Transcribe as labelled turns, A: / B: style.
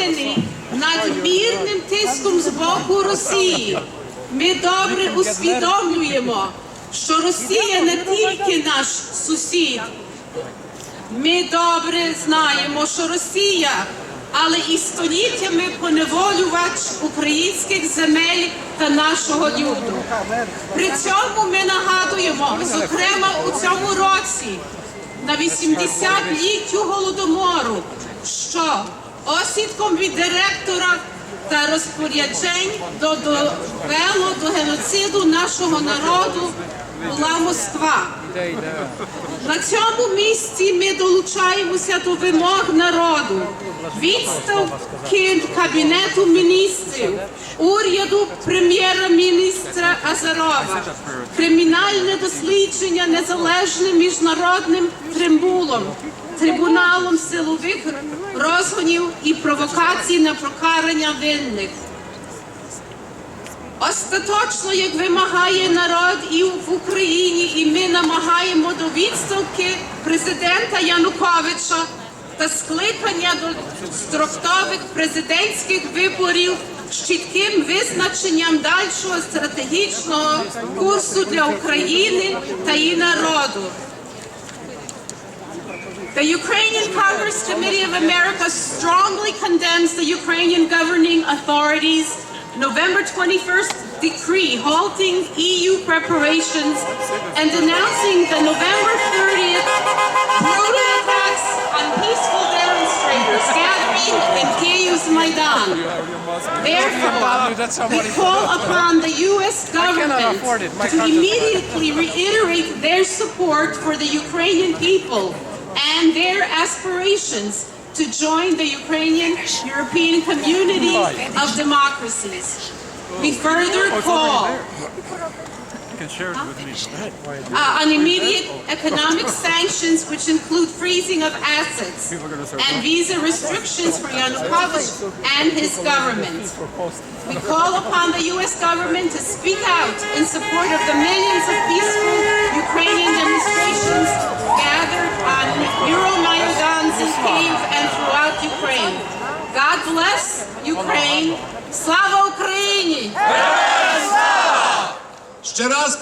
A: спричинений надмірним тиском з боку Росії. Ми добре усвідомлюємо, що Росія не тільки наш сусід. Ми добре знаємо, що Росія, але і століттями поневолювач українських земель та нашого люду. При цьому ми нагадуємо, зокрема у цьому році, на 80-літтю голодомору, що осідком від директора та розпоряджень до- довело до геноциду нашого народу була Москва. На цьому місці ми долучаємося до вимог народу, відставки Кабінету міністрів, уряду прем'єра-міністра Азарова, кримінальне дослідження незалежним міжнародним трибуналом, трибуналом силових розгонів і провокацій на покарання винних. Остаточно, як вимагає народ і в Україні, і ми намагаємо до відставки президента Януковича та скликання до строктових президентських виборів з чітким визначенням дальшого стратегічного курсу для України та її народу. The Ukrainian Congress Committee of America strongly condemns the Ukrainian governing authorities' November 21st decree halting EU preparations and denouncing the November 30th brutal attacks on peaceful demonstrators gathering in Kiev's Maidan. Therefore, we call upon the U.S. government
B: afford it. My
A: to immediately reiterate their support for the Ukrainian people and their aspirations to join the Ukrainian European community of democracies. We further call
B: You can share it with me.
A: uh, on immediate economic sanctions, which include freezing of assets and visa restrictions for Yanukovych and his government. We call upon the U.S. government to speak out in support of the millions of peaceful Ukrainian demonstrations gathered on Euromaidans Ukraine. Slava Ukraini!
C: Ще раз